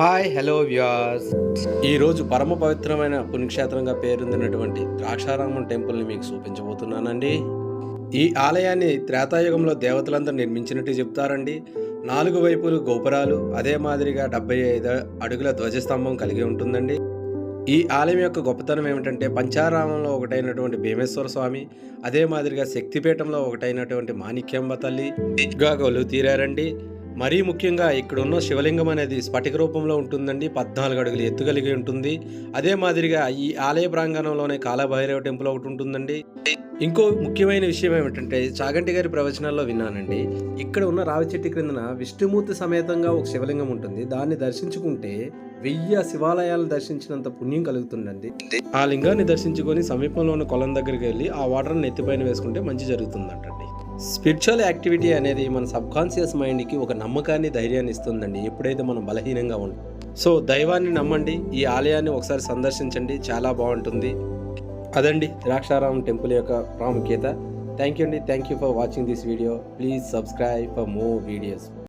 Hi hello Vyas ఈరోజు పరమ పవిత్రమైన పుణ్యక్షేత్రంగా పేరొందినటువంటి ద్రాక్షారామం టెంపుల్ని మీకు చూపించబోతున్నానండి. ఈ ఆలయాన్ని త్రేతాయుగంలో దేవతలందరూ నిర్మించినట్టు చెప్తారండి. నాలుగు వైపులు గోపురాలు అదే మాదిరిగా డెబ్బై ఐదు అడుగుల ధ్వజస్తంభం కలిగి ఉంటుందండి. ఈ ఆలయం యొక్క గొప్పతనం ఏమిటంటే పంచారామంలో ఒకటైనటువంటి భీమేశ్వర స్వామి అదే మాదిరిగా శక్తిపీఠంలో ఒకటైనటువంటి మాణిక్యంబ తల్లి గా తీరారండి. మరీ ముఖ్యంగా ఇక్కడ ఉన్న శివలింగం అనేది స్ఫటిక రూపంలో ఉంటుందండి పద్నాలుగు అడుగులు ఎత్తు కలిగి ఉంటుంది. అదే మాదిరిగా ఈ ఆలయ ప్రాంగణంలోనే కాలభైరవ టెంపుల్ ఒకటి ఉంటుందండి. ఇంకో ముఖ్యమైన విషయం ఏమిటంటే చాగంటి గారి ప్రవచనాల్లో విన్నానండి ఇక్కడ ఉన్న రావి చెట్టు క్రిందన విష్ణుమూర్తి సమేతంగా ఒక శివలింగం ఉంటుంది. దాన్ని దర్శించుకుంటే వెయ్యి శివాలయాలను దర్శించినంత పుణ్యం కలుగుతుందండి. ఆ లింగాన్ని దర్శించుకొని సమీపంలో ఉన్న కొలం దగ్గరికి వెళ్ళి ఆ వాటర్ని ఎత్తిపైన వేసుకుంటే మంచి జరుగుతుందంటండి. స్పిరిచువల్ యాక్టివిటీ అనేది మన సబ్కాన్షియస్ మైండ్కి ఒక నమ్మకాన్ని ధైర్యాన్ని ఇస్తుందండి. ఎప్పుడైతే మనం బలహీనంగా ఉంటాం సో దైవాన్ని నమ్మండి. ఈ ఆలయాన్ని ఒకసారి సందర్శించండి. చాలా బాగుంటుంది. అదండి ద్రాక్షారామం టెంపుల్ యొక్క ప్రాముఖ్యత. థ్యాంక్ యూ అండి. Thank you for watching this video please subscribe for more videos